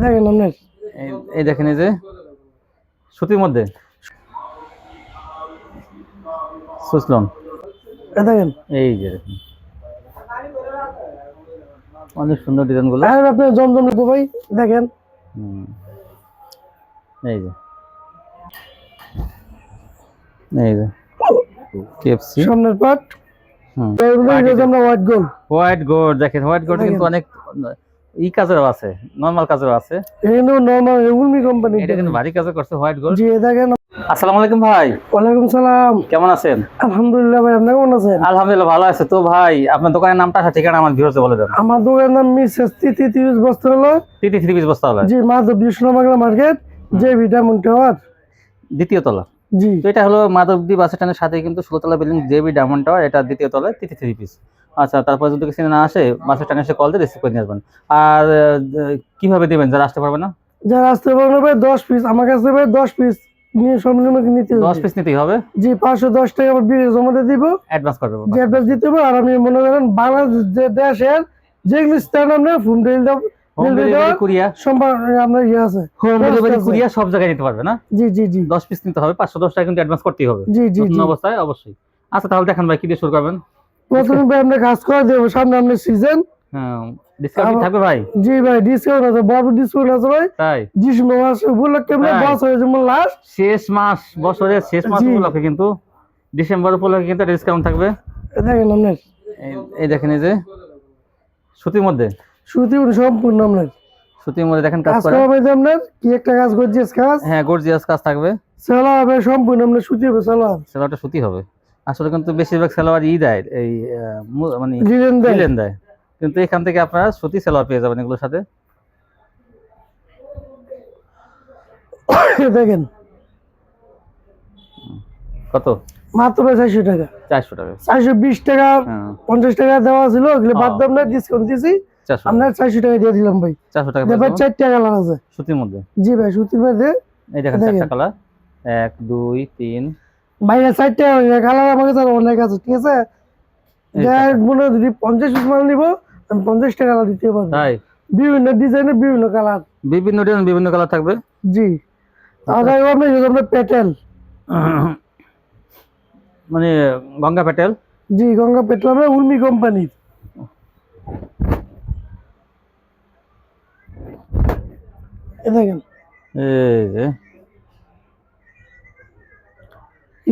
দেখেন আপনার। এই- দেখেন এই যে সুতির মধ্যে। সুসলন দেখেন। এই যে দেখুন। অনেক সুন্দর ডিজাইনগুলো। আর আপনার জমজম নেব ভাই দেখেন। এই যে। এই যে। কেএফসি সামনের পাট। হুম। আমরা হোয়াইট গোল্ড হোয়াইট গোল্ড দেখেন হোয়াইট গোল্ড কিন্তু অনেক ই কাজেরও আছে নর্মাল কাজেরও আছে। নর্মাল উর্মি কোম্পানি এটা কিন্তু ভারী কাজও করছে হোয়াইট গোল্ড জি দেখেন। আসসালামু আলাইকুম ভাই। ওয়ালাইকুম সালাম। কেমন আছেন? আলহামদুলিল্লাহ ভাই আপনি কেমন আছেন? আলহামদুলিল্লাহ ভালো আছে। তো ভাই আপনার দোকানের নামটা ঠিকানা আমার ভিউয়ার্সে বলে দেন। আমার দোকানের নাম মিসেস তিথি তিরিশ বস্তা হলো। তিতি বস্তা হলো। জি মাধব বিষ্ণু বাংলা মার্কেট। যে ভিটামিন টাওয়ার। দ্বিতীয় তলা। জি। তো এটা হলো মাধবদী বাস স্ট্যান্ডের সাথে কিন্তু ষোলোতলা বিল্ডিং জেবি ডায়মন্ড টাওয়ার এটা দ্বিতীয় তলায় তিতি থ্রি পিস আচ্ছা তারপর যদি কিছু না আসে বাস স্ট্যান্ডে এসে কল দিয়ে রিসিভ করে নিয়ে আসবেন। আর কীভাবে দেবেন? যারা আসতে পারবে না? যারা আসতে পারবে ভাই দশ পিস আমার কাছে ভাই দশ পিস নিয়ে নিতে হবে। পিস নিতেই হবে? জি পাঁচশো দশ টাকা আমার বিল জমা দিয়ে দিব। অ্যাডভান্স করবে যে অ্যাড্রেস দিতে হবে। আর আমি মনে করেন বাংলাদেশ যে দেশের স্থান হোম ডেলিভারি কুরিয়া ইয়ে সব জায়গায় নিতে পারবে না? জি জি জি। দশ পিস নিতে হবে পাঁচশো দশ টাকা কিন্তু অ্যাডভান্স করতেই হবে। জি জি। অবস্থায় অবশ্যই। আচ্ছা তাহলে দেখেন ভাই কি দিয়ে শুরু করবেন? ভাই আমরা কাজ করে দেবো সামনে সিজন হ্যাঁ ডিসকাউন্ট থাকবে ভাই। জি ভাই ডিসকাউন্ট আছে বড় ডিসকাউন্ট আছে ভাই। তাই। ডিসকাউন্ট আছে উপলক্ষে আমরা বস হয়ে যাব লাস্ট শেষ মাস বছরের শেষ মাস উপলক্ষে কিন্তু। ডিসেম্বর উপলক্ষে কিন্তু ডিসকাউন্ট থাকবে। দেখেন আপনার। এই- এই দেখেন এই যে সুতির মধ্যে। সুতি সম্পূর্ণ আপনার। সুতির মধ্যে দেখেন কাজ করা। আপনার কি একটা কাজ করছে কাজ। হ্যাঁ গর্জিয়াস কাজ থাকবে। সেলা হবে সম্পূর্ণ আপনার সুতি হবে সেলা সেলোয়ারটা সুতি হবে। আসলে কিন্তু বেশিরভাগ সেলোয়ার ই দেয় এই মানে লিলেন দেয়। কিন্তু এখান থেকে আপনারা সুতি সেলোয়ার পেয়ে যাবেন এগুলোর সাথে। দেখেন। কত? মাত্র চারশো টাকা। চারশো টাকা। চারশো বিশ টাকা হ্যাঁ। পঞ্চাশ টাকা দেওয়া ছিল ওগুলো বাদ দাম আপনার ডিসকাউন্ট দিয়েছি। আপনার চারশো টাকা দিয়ে দিলাম ভাই। চারশো টাকা ভাই। চারটে কালার আছে। সুতির মধ্যে। জি ভাই সুতির মধ্যে। এই দেখেন দেখেন। চারটা কালার। এক দুই তিন বাইরে চারটে কালার আমার কাছে অনেক আছে ঠিক আছে। মনে যদি পঞ্চাশ পিস মাল নিবো আমি পঞ্চাশটা কালার দিতে পারব। বিভিন্ন ডিজাইনের বিভিন্ন কালার। বিভিন্ন ডিজাইন বিভিন্ন কালার থাকবে? জি। আপনার যদি আপনার প্যাটেল মানে গঙ্গা প্যাটেল জি গঙ্গা পেট্রোল আমরা উর্মি কোম্পানির। দেখেন। এই যে।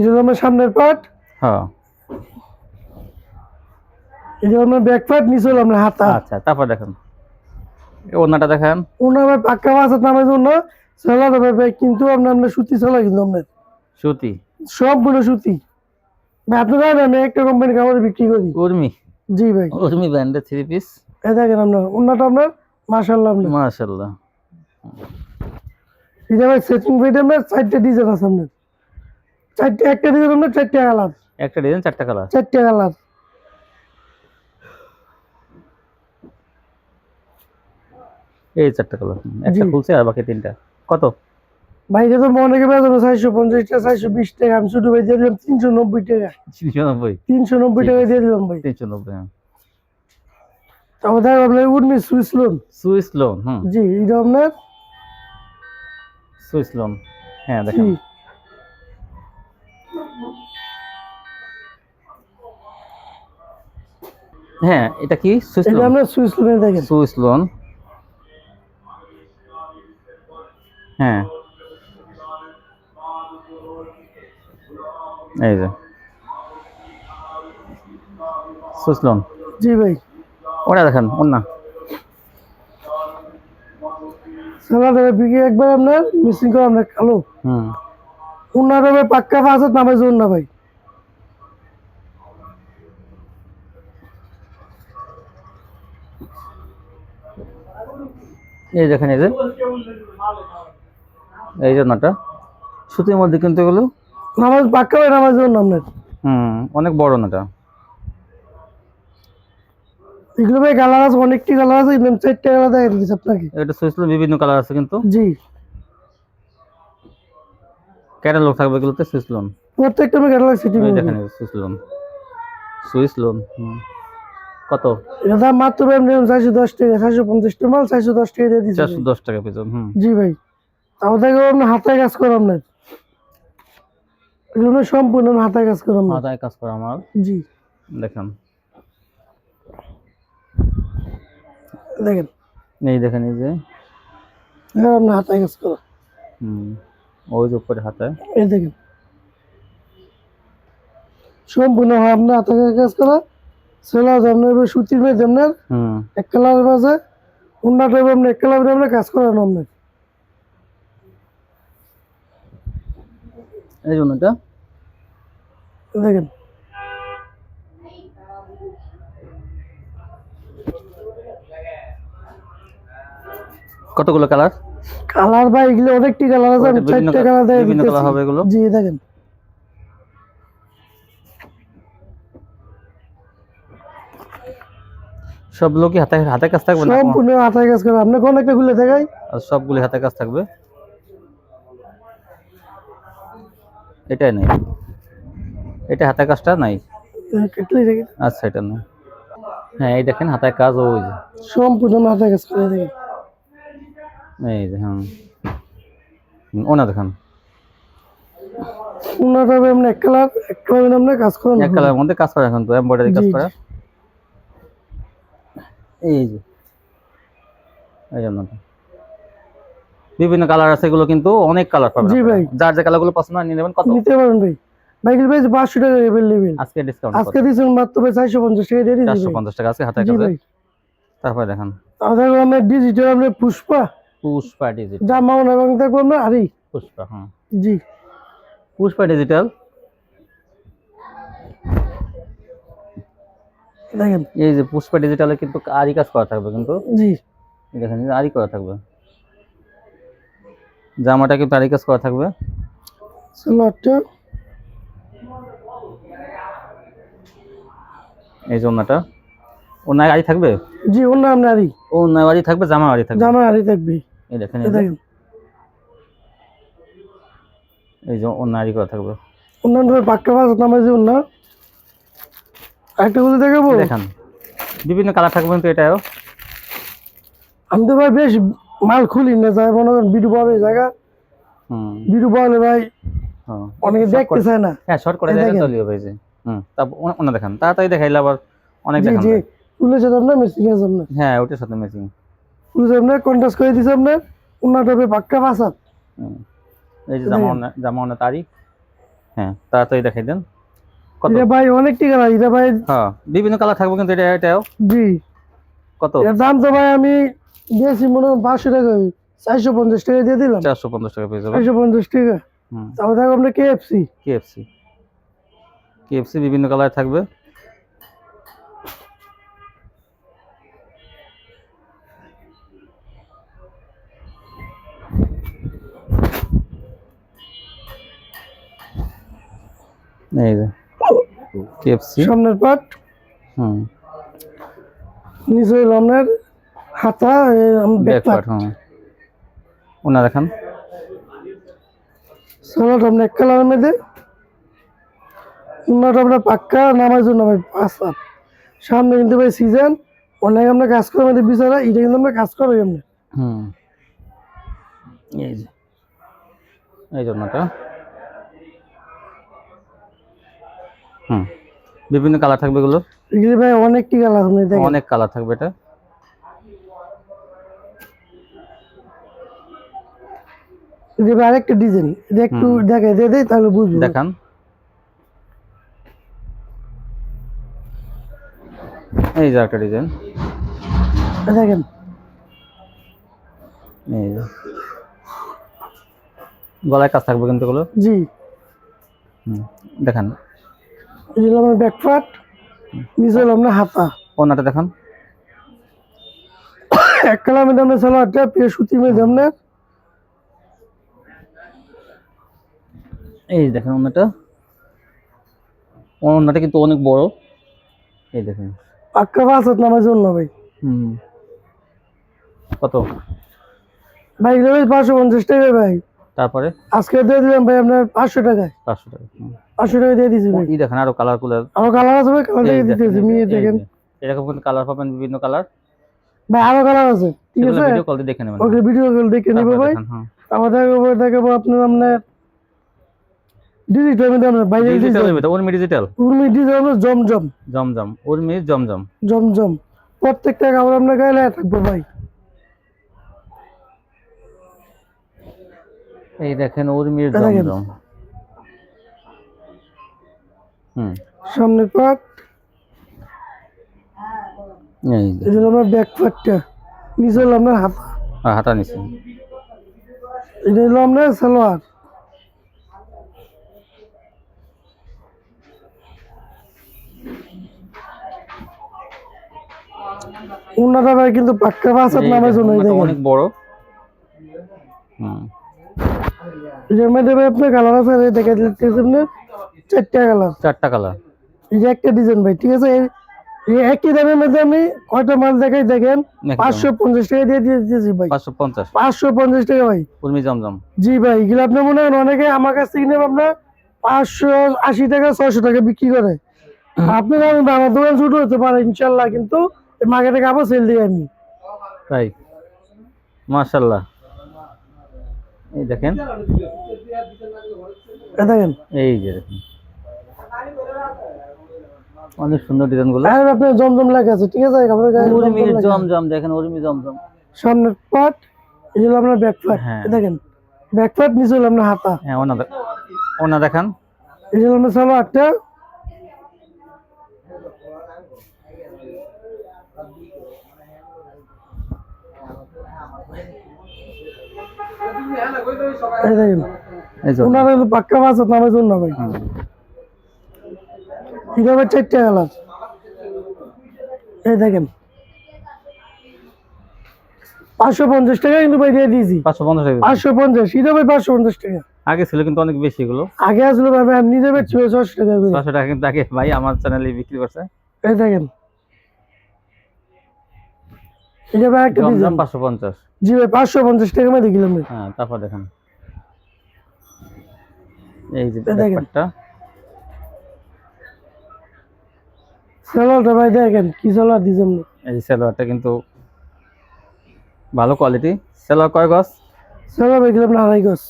এটা হলো আমার সামনের পার্ট হ্যাঁ। এটা হলো আমার ব্যাক পার্ট নিচে হলো আপনার হাতা। আচ্ছা তারপর দেখেন। এই ওড়নাটা দেখেন। ওনার ভাই পাক্কা মাছ নামের জন্য। সেলা দেবে ভাই কিন্তু আপনার আপনার সুতি সেলা কিন্তু আপনার সুতি? সবগুলো সুতি। ভাই আপনি আমি একটা কোম্পানি কাপড় বিক্রি করি। উর্মি? জি ভাই। উর্মি ব্র্যান্ডের থ্রি পিস এ দেখেন আপনার ওনাটা আপনার মাশাল্লাহ আপনার মাশাল্লাহ এটা ভাই সেটিং ফিট আপনার চারটে ডিজাইন আছে আপনার চারটে একটা ডিজাইন আপনার চারটে কালার একটা ডিজাইন চারটা কালার চারটে কালার এই চারটা কালার একটা খুলছে আর বাকি তিনটা। কত? ভাই এটা তো অনেকে বেতন চারশো পঞ্চাশ টাকা চারশো বিশ টাকা। আমি ছোট ভাই দিয়ে দিলাম তিনশো নব্বই টাকা। তিনশো নব্বই? তিনশো নব্বই টাকা দিয়ে দিলাম ভাই। তিনশো নব্বই হ্যাঁ। তারপর দেখো আপনার Urmi Swiss lawn Swiss lawn জি এটা আপনার? সুইস লোন হ্যাঁ দেখেন। হ্যাঁ এটা কি? সুইস এটা লোন। আপনার সুইস লোনে দেখেন। Swiss lawn. হ্যাঁ। এই যে। Swiss lawn. জি ভাই। ওটা দেখেন ওর না। সালাদ হবে বিক্রি একবার আপনার মিসিং করে আপনার কালো। হুম। হবে পাক্কা পাঁচ নামে জোর না ভাই। এই দেখেন এই যে। এই যে নাটা। সুতির মধ্যে কিন্তু এগুলো নামাজ পাক্কা ভাই নামাজ জোর না হুম অনেক বড় নাটা। এগুলো ভাই কালার আছে অনেকটি কালার আছে আমি চারটে কালার দেখা দিচ্ছি আপনাকে। এটা সুইচ বিভিন্ন কালার আছে কিন্তু। জি। ক্যাটালগ থাকবে এগুলোতে সুইচ লোন প্রত্যেকটা ক্যাটালগ সিটিং দেখেন সুইচ লোন সুইচ লোন হুম। কত? এটা দাম মাত্র চারশো দশ টাকা চারশো পঞ্চাশ টাকা মাল চারশো দশ টাকা দিয়ে দিচ্ছি চারশো দশ টাকা হুম। জি ভাই। আপনার হাতে কাজ করাম না। এগুলো সম্পূর্ণ আমি হাতে কাজ করাম না। মাথায় কাজ করা আমার জি। দেখেন। দেখেন। এই দেখেন এই যে। এগুলো আপনার হাতে কাজ করা হুম ওই যে উপরে হাতে। এই দেখেন। সম্পূর্ণ আপনার হাতে কাজ করা সেলা আপনার সুতির মেয়ে আপনার এক কালারের মাঝে উন্না টাইপ আপনার এক কালারের আপনার কাজ করানো আপনার এই জন্য এটা দেখেন। কতগুলো কালার? কালার বা এগুলো অনেকটি কালার আছে আমি কালার দেখে বিভিন্ন কালার হবে এগুলো? জি দেখেন। সবগুলো কি হাতে হাতে কাজ থাকবে না? সম্পূর্ণ হাতে কাজ করে। আপনি কোন একটা খুলে দেখাই? আর সবগুলি হাতে কাজ থাকবে। এটাই নেই। এটা হাতে কাজটা নাই। আচ্ছা এটা নেই। হ্যাঁ এই দেখেন হাতে কাজ ওই যে। সম্পূর্ণ হাতে কাজ করে দেখেন এই যে হ্যাঁ। ওনা দেখেন। হবে আপনি এক কালার এক কালার আপনি কাজ করেন এক কালারের মধ্যে কাজ করা এখন তো এমব্রয়ডারি কাজ করা। এই যে। এই বিভিন্ন কালার আছে এগুলো কিন্তু অনেক কালার পাবেন জি ভাই। যার যে কালারগুলো পছন্দ হয় নিয়ে নেবেন। কত? নিতে পারেন ভাই। বাইকের ভাই পাঁচশো টাকা এভেলেবেল আজকে ডিসকাউন্ট আজকে দিয়েছেন মাত্র ভাই চারশো পঞ্চাশ টাকা দিয়ে দিচ্ছি পঞ্চাশ টাকা আজকে হাতে ভাই। তারপরে দেখেন। তাহলে আপনার ডিজিটাল আমরা পুষ্পা। পুষ্পা ডিজিটাল জামা এবং থাকব আমরা আরে। পুষ্পা হ্যাঁ। জি। পুষ্পা ডিজিটাল দেখেন। এই যে পুষ্পা ডিজিটালে কিন্তু আরই কাজ করা থাকবে কিন্তু? জি। দেখেন আরই করা থাকবে। জামাটা কিন্তু আরই কাজ করা থাকবে। সালোয়ারটা এই যে ওনাটা ওনায় আরই থাকবে? জি অন্য আপনার আরই। ও ওনায় আরই থাকবে জামা আরই থাকবে। জামা আরই থাকবে। এই দেখেন এই এই যে, দেখেন। এই যে অন্য আরই করা থাকবে। অন্যান্য পাক্কা বাস নামাজ অন্য একটা বলে দেখাবো? দেখান। বিভিন্ন কালার থাকবে কিন্তু এটাও। আমি তো ভাই বেশ মাল খুলি না যায় মনে করেন বিডু বড় জায়গা। হুম। বিডু বলে ভাই হ্যাঁ অনেকে দেখতে চায় না। হ্যাঁ শর্ট করে দেখেন। দেখেন। ভাই যে। হুম তারপর ওনা- ওনা দেখান। তাড়াতাড়ি দেখাইলে আবার অনেক দেখান জি। ফুলের সাথে আপনার মিসিং আছে আপনার। হ্যাঁ ওটার সাথে ম্যাচিং ফুলের সাথে আপনার কন্ট্রাস্ট করে দিছে আপনার। অন্যটা হবে পাক্কা বাসা এই যে জামা জামা ওনা তারিখ। হ্যাঁ তাড়াতাড়ি দেখাই দেন। এটা ভাই অনেক টিকা না এটা ভাই হ্যাঁ বিভিন্ন কালার থাকবে কিন্তু এটা এটাও? জি। কত? এর দাম তো ভাই আমি দিয়েছি মনে হয় পাঁচশো টাকা চারশো পঞ্চাশ টাকা দিয়ে দিলাম। চারশো পঞ্চাশ টাকা পেয়ে যাবে। চারশো পঞ্চাশ টাকা। হুম। তারপর থাকবে আপনার কেএফসি কেএফসি কেএফসি বিভিন্ন কালার থাকবে। এই যে। কেএফসি সামনের পাট। হুম। নিচে হইল আপনার হাতা ব্যাক ব্যাক পাট হুম। ওনা দেখান সালাড আপনার এক কালারের মধ্যে। উন্নত আপনার পাক্কা নামার জন্য পাঁচ হাত সামনে কিন্তু ভাই সিজন অনেক আমরা কাজ করে আমাদের বিচারা এটা কিন্তু আমরা কাজ করি আমরা। হুম। এই যে। এই জন্যটা হুম। বিভিন্ন কালার থাকবে এগুলো? এগুলি ভাই অনেকটি কালার আপনি দেখেন। অনেক কালার থাকবে এটা। এটি ভাই আরেকটা ডিজাইন। এটা একটু দেখে দিয়ে দেয় তাহলে বুঝব। দেখান। এই যে একটা ডিজাইন। দেখেন। এই যে। গলায় কাজ থাকবে কিন্তু এগুলো? জি। হুম দেখান। হলো আপনার ব্যাক পার্ট নিচে হলো আপনার হাতা। ওনাটা দেখান। এক মধ্যে আপনার সালোয়ারটা পেয়ে সুতি মধ্যে আপনার এই দেখেন ওনাটা। ওনাটা কিন্তু অনেক বড়। এই দেখেন। পাক্কা পাঁচ হাত নামার জন্য ভাই। হুম। কত? ভাই এগুলো ভাই পাঁচশো পঞ্চাশ টাকা ভাই। তারপরে? আজকে দিয়ে দিলাম ভাই আপনার পাঁচশো টাকায়। পাঁচশো টাকা। পাঁচশো টাকা দিয়ে দিয়েছি ভাই। দেখেন আরও কালার কুলার আমার কালার আছে ভাই কালার দিয়ে দিতেছি দেখেন। এরকম কালার পাবেন বিভিন্ন কালার ভাই আরও কালার আছে ঠিক আছে? ভিডিও কল দেখে নেবেন ওকে ভিডিও কল দেখে নিবো ভাই। হ্যাঁ। তারপর দেখাবো দেখাবো আপনার আপনার ডিজিটাল মধ্যে আমরা বাইরে ডিজিটাল ডিজিটাল ভিতরে উর্মি ডিজিটাল উর্মি ডিজিটাল জমজম। জমজম উর্মি জমজম। জমজম। প্রত্যেকটা কাপড় আপনার গায়ে থাকব ভাই। এই দেখেন উর্মির হুম। সামনের এই আপনার ব্যাক নিচে হলো আপনার হাতা। হাতা নিচে। এটা হলো আপনার সালোয়ার। উন্নতা কিন্তু পাক্কা উন্নতটা দেখেন। অনেক বড়। হুম। এটার মধ্যে ভাই আপনার কালার আছে দেখা যাচ্ছে আপনার চারটা কালার চারটা কালার এই যে একটা ডিজাইন ভাই ঠিক আছে? একই দামের মধ্যে আমি কয়টা মাল দেখাই দেখেন? পাঁচশো পঞ্চাশ টাকা দিয়ে দিয়ে দিয়েছি ভাই। পাঁচশো পঞ্চাশ। পাঁচশো পঞ্চাশ টাকা ভাই। উর্মি জমজম। জি ভাই এগুলো আপনি মনে হয় অনেকে আমার কাছ থেকে আপনার পাঁচশো আশি টাকা ছয়শো টাকা বিক্রি করে। আপনি জানেন আমার দোকান ছোট হতে পারে ইনশাল্লাহ কিন্তু মার্কেটে কাপড় সেল দিই আমি। তাই? মাশাল্লাহ। এই দেখেন। দেখেন। এই যে দেখেন। অনেক সুন্দর ডিজাইনগুলো। আর আপনার জমজম লেখা আছে ঠিক আছে? কাপড়ের গায়ে উর্মি জমজম দেখেন উর্মি জমজম। সামনের পাট এই হলো আপনার ব্যাক পাট হ্যাঁ। দেখেন। ব্যাক পাট নিচে হলো আপনার হাতা। হ্যাঁ ওনা ওনা দেখান। এই হলো আপনার সালোয়ারটা এই দেখেন এই যে। পাক্কা মাছ আছে নামের জন্য ভাই। হুম। চারটা কালার এই দেখেন। পাঁচশো পঞ্চাশ টাকা কিন্তু ভাই দিয়ে দিয়েছি। পাঁচশো পঞ্চাশ টাকা। পাঁচশো পঞ্চাশ এটা ভাই পাঁচশো পঞ্চাশ টাকা। আগে ছিল কিন্তু অনেক বেশি এগুলো। আগে আসলে ভাই আমি নিজে বেচছি ছশো টাকা করে। টাকা কিন্তু আগে ভাই আমার চ্যানেলে বিক্রি করছে। এই দেখেন। এটা ভাই একটা ডিজাইন। পাঁচশো পঞ্চাশ। জি ভাই পাঁচশো পঞ্চাশ টাকা মধ্যে ভাই। হ্যাঁ তারপর দেখেন। এই যে ব্যাপারটা। সালোয়ারটা ভাই দেখেন কি সালোয়ার দিয়েছেন এই যে সালোয়ারটা কিন্তু ভালো কোয়ালিটি সালোয়ার কয় গজ? সালোয়ার ভাই না আড়াই গজ।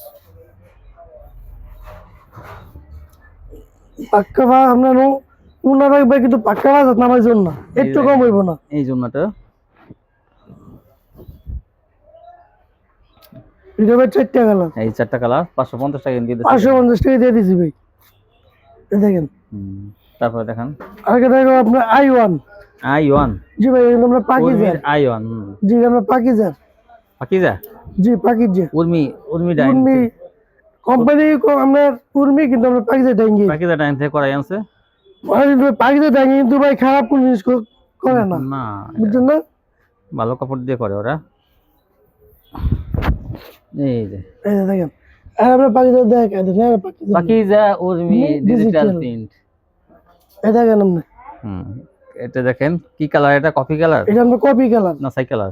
পাক্কা ভাই আপনার উন্নত ভাই কিন্তু পাক্কা ভাই নামার জন্য। একটু কম হইব না। এই জন্যটা। চারটা কালার। এই চারটা কালার পাঁচশো পঞ্চাশ টাকা দিয়ে দিচ্ছে পাঁচশো পঞ্চাশ টাকা দিয়ে দিছি ভাই। এই দেখেন। তারপরে দেখেন। আগে দেখো আপনার আই ওয়ান। I one? জি ভাই এগুলো আমরা পাকিজার আই ওয়ান জি আমরা পাকিজার পাকিজা? জি পাকিজা। উর্মি উর্মি ডাইন। উর্মি কোম্পানি আমরা উর্মি কিন্তু আমরা পাকিজা পাকিজা ডাইন থেকে করাই আনছে। পাকিজা ডাঙ্গি কিন্তু ভাই খারাপ কোন জিনিস করে না। না। বুঝছেন না? ভালো কাপড় দিয়ে করে ওরা। এই যে। দেখেন আর আমরা পাকিজা দেখেন পাকিজা পাকিজা উর্মি ডিজিটাল প্রিন্ট এই দেখেন আপনি। হুম এটা দেখেন কি কালার এটা কফি কালার এটা আমরা কপি কালার না সাই কালার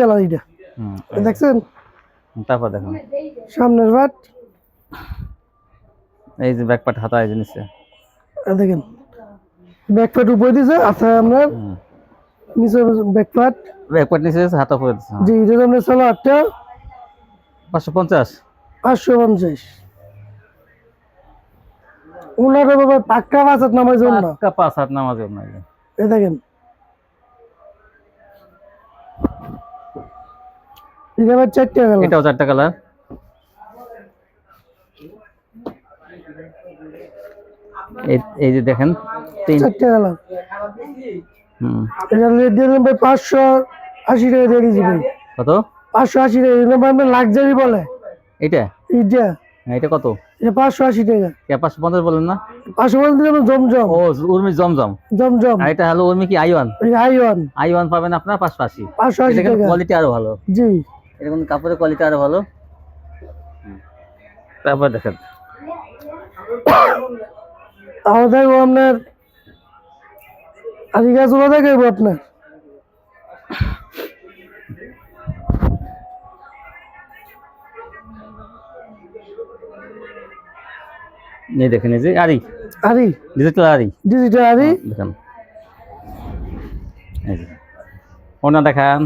কালার এটা হুম দেখছেন? তারপর দেখেন। সামনের বাট এই যে ব্যাকপার্ট হাতা এই জিনিসে দেখেন ব্যাক পার্ট উপরে দিছে আচ্ছা হুম। নিচে ব্যাক পার্ট ব্যাকপার্ট নিচে হাতা পরে দিচ্ছে যে এটা চলো আটটা পাঁচশো পঞ্চাশ। পাঁচশো পঞ্চাশ। উনারে বাবা পাক্কা পাক্কা পাঁচ হাত নামাজ নাই এই দেখেন। এটা আবার চারটে এটাও চারটা কালার এই যে দেখেন চারটে গেল হুম। এটা রেট দিলাম ভাই পাঁচশো আশি টাকা দিয়ে দিয়েছি কত? পাঁচশো আশি টাকা এটা লাক্সারি বলে। এটা এইটা। হ্যাঁ, এটা কত? এটা পাঁচশো আশি টাকা। কে পাঁচশো পঞ্চাশ বলেন না। পাঁচশো দিলাম জমজম। ও উর্মি জমজম। জমজম। এটা হলো উর্মি কি I one I one I one পাবেন আপনার পাঁচশো আশি। পাঁচশো আশি টাকা। কোয়ালিটি আরও ভালো। জি। এটা কিন্তু কাপড়ের কোয়ালিটি আরও ভালো। তারপর দেখেন। দেখব আপনার গাছ ওলা দেখাবো আপনার। এই দেখেন এই যে আরি। আরি। ডিজিটাল আরি। ডিজিটাল আরি। দেখেন। ওনা দেখান।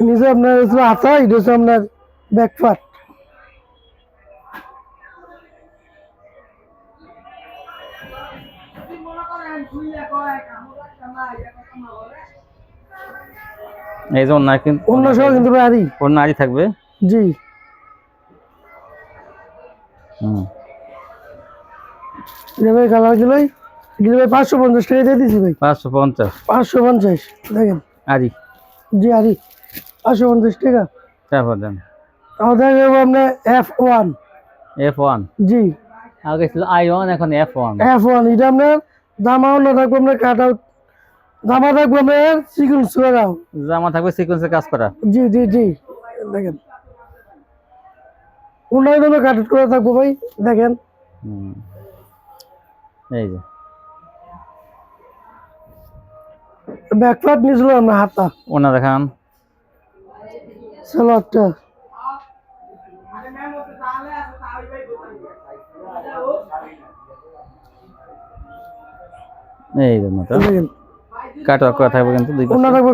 নিচে আপনার হচ্ছে হাতা এটা হচ্ছে আপনার ব্যাকপার্ট এই যে ওনা কিন্তু অন্য সহ কিন্তু ওনা আরই থাকবে। জি। হুম। ভাই কালার এগুলো ভাই? পাঁচশো পঞ্চাশ টাকা দিয়ে দিচ্ছি ভাই। পাঁচশো পঞ্চাশ। পাঁচশো পঞ্চাশ দেখেন। আরই জি আরি। পাঁচশো পঞ্চাশ টাকা। তারপর দেন। আপনার এফ ওয়ান। F one. জি। আগে ছিল আই ওয়ান এখন এফ ওয়ান। এফ ওয়ান এটা আপনার জামা অন্য থাকব আপনার কাট আউট জামা থাকব আপনার চিকুন সুরাও জামা থাকবে সিকোয়েন্সে কাজ করা। জি জি জি। দেখেন। জন্য কাট আউট করা থাকব ভাই দেখেন। হুম। এই যে। ব্যাকপার্ট নিয়েছিল আমরা হাতা ওনা দেখান সালোয়ারটা এই জন্য তো দেখেন। করা থাকবে কিন্তু দুই থাকব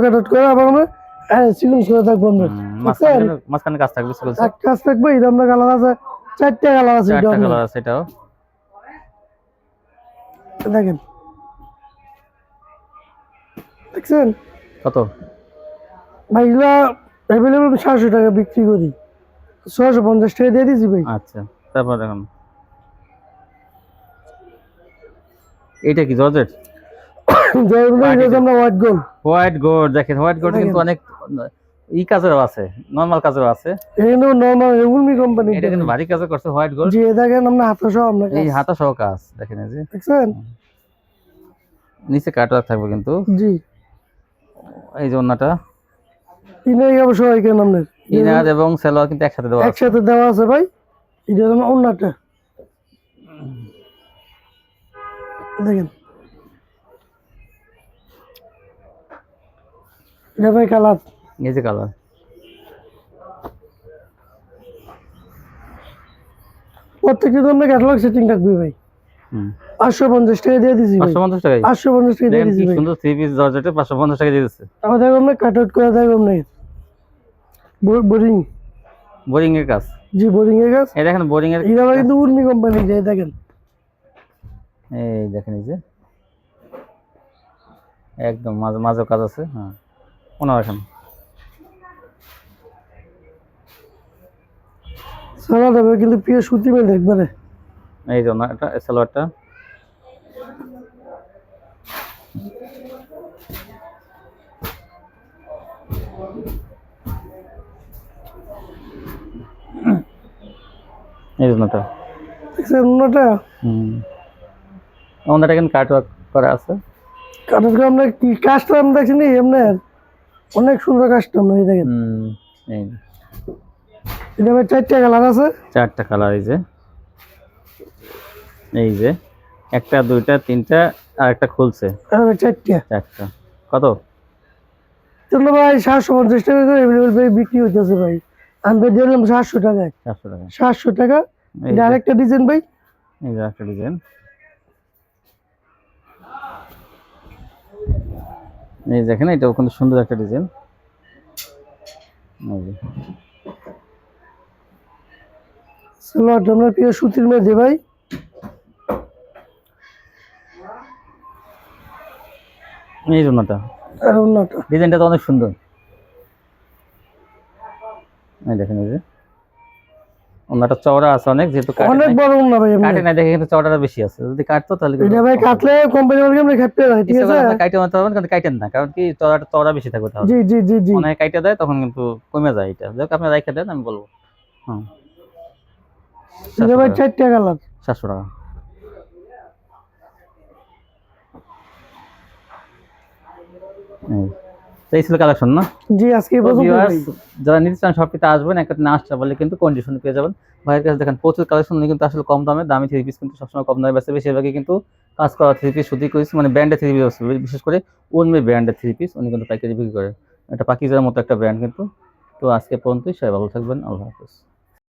আবার আমরা থাকব মাঝখানে কাজ থাকবে সিকোয়েন্সে এক কাজ থাকবে এটা আমরা কালার আছে চারটে কালার আছে চারটা কালার আছে এটাও। দেখেন। দেখছেন? কত? ভাই এগুলা অ্যাভেলেবল সাতশো টাকা বিক্রি করি। ছশো পঞ্চাশ টাকা দিয়ে দিয়েছি ভাই। আচ্ছা তারপর দেখুন। এইটা কি জর্জেট? এটা আমরা হোয়াইট গোল্ড হোয়াইট গোল্ড দেখেন হোয়াইট গোল্ড কিন্তু অনেক ই কাজেরও আছে নর্মাল কাজেরও আছে। কিন্তু নর্মাল কোম্পানি এটা কিন্তু ভারী কাজও করছে হোয়াইট গোল্ড জি দেখেন আমরা হাতে সহ আমরা এই হাতা সহ কাজ দেখেন এই যে। দেখছেন? নিচে কাটওয়ার্ক থাকবে কিন্তু। জি। এই যে অন্যটা ইনাই অবশ্য হয় কেন আপনার? ইনার এবং সেলোয়ার কিন্তু একসাথে দেওয়া আছে। একসাথে দেওয়া আছে ভাই? এটা হচ্ছে অন্যটা দেখেন। এটা ভাই কালার। এই যে কালার। প্রত্যেকটা ধরনের ক্যাটালগ সেটিং থাকবে ভাই। পাঁচশো পঞ্চাশ টাকা দিয়ে দিছি পাঁচশো পঞ্চাশ টাকায়? পাঁচশো পঞ্চাশ টাকা দিয়ে দিছি সুন্দর থ্রি পিস জর্জেটে পাঁচশো পঞ্চাশ টাকা দিয়ে দিচ্ছে। আমার কাট আউট করে বোরিং বোরিং এর কাজ। জি বোরিং এর কাজ। এই দেখেন বোরিং এর এটা কিন্তু উর্মি কোম্পানি যায় দেখেন। এই দেখেন এই যে। একদম মাঝে মাঝে কাজ আছে হ্যাঁ। ওনা দেখেন সারা দেবে কিন্তু পিয়ে সুতি মেল একবারে এই যে এটা সালোয়ারটা। এই যে ওনাটা দেখছেন অন্যটা হুম। ওনাটা কিন্তু কাট ওয়ার্ক করা আছে। কাট করে আমরা কি? কাজটা আমরা দেখছি নি এমনের? অনেক সুন্দর কাজটা আমরা দেখেন। হুম এই। এটা ভাই চারটে কালার আছে। চারটা কালার এই যে। এই যে একটা দুইটা তিনটা আর একটা খুলছে। চারটে। চারটা। কত? চলো ভাই সাতশো পঞ্চাশ টাকা করে অ্যাভেলেবল ভাই বিক্রি হইতেছে ভাই। আমি ভাই দিলাম সাতশো টাকায়। চারশো টাকা সাতশো টাকা। এটা আরেকটা ডিজাইন ভাই। এই যে একটা ডিজাইন এই দেখেন এটাও কিন্তু সুন্দর একটা ডিজাইন সালোয়ারটা আমরা প্রিয় সুতির ভাই? এই জন্যটা আর অন্যটা। ডিজাইনটা তো অনেক সুন্দর। এই দেখেন এই যে। ওনাটা চওড়া আছে অনেক যেহেতু অনেক বড় অন্য ভাই কাটে না দেখে কিন্তু চওড়াটা বেশি আছে। যদি কাটতো তাহলে এটা ভাই কাটলে কোম্পানি বলকে আমরা খাটতে হয় ঠিক আছে? কাইটে মারতে পারবেন কিন্তু কাইটেন না। কারণ কি চওড়াটা চওড়া বেশি থাকবে তাহলে। জি জি জি জি। অনেক কাইটে দেয় তখন কিন্তু কমে যায় এটা। আপনি রাইখে দেন আমি বলব। হুম। এটা ভাই চারটে কালার। সাতশো টাকা। এই। ছিল কালেকশন না? জি আজকে এই তো পর্যন্ত viewers, ভাই। যারা নিতে চান শপটিতে আসবেন একটা না আসতে বলে কিন্তু কন্ডিশন পেয়ে যাবেন। ভাইয়ের কাছে দেখেন প্রচুর কালেকশন কিন্তু আসলে কম দামে দামি থ্রি পিস কিন্তু সবসময় কম দামে বেশিরভাগই কিন্তু কাজ করা থ্রি পিস শুধু করেছে মানে ব্র্যান্ডের থ্রি পিস বিশেষ করে উর্মি ব্র্যান্ডের থ্রি পিস উনি কিন্তু পাইকারি বিক্রি করে। এটা পাকিজার মতো একটা ব্র্যান্ড কিন্তু। তো আজকে পর্যন্তই সবাই ভালো থাকবেন আল্লাহ হাফেজ।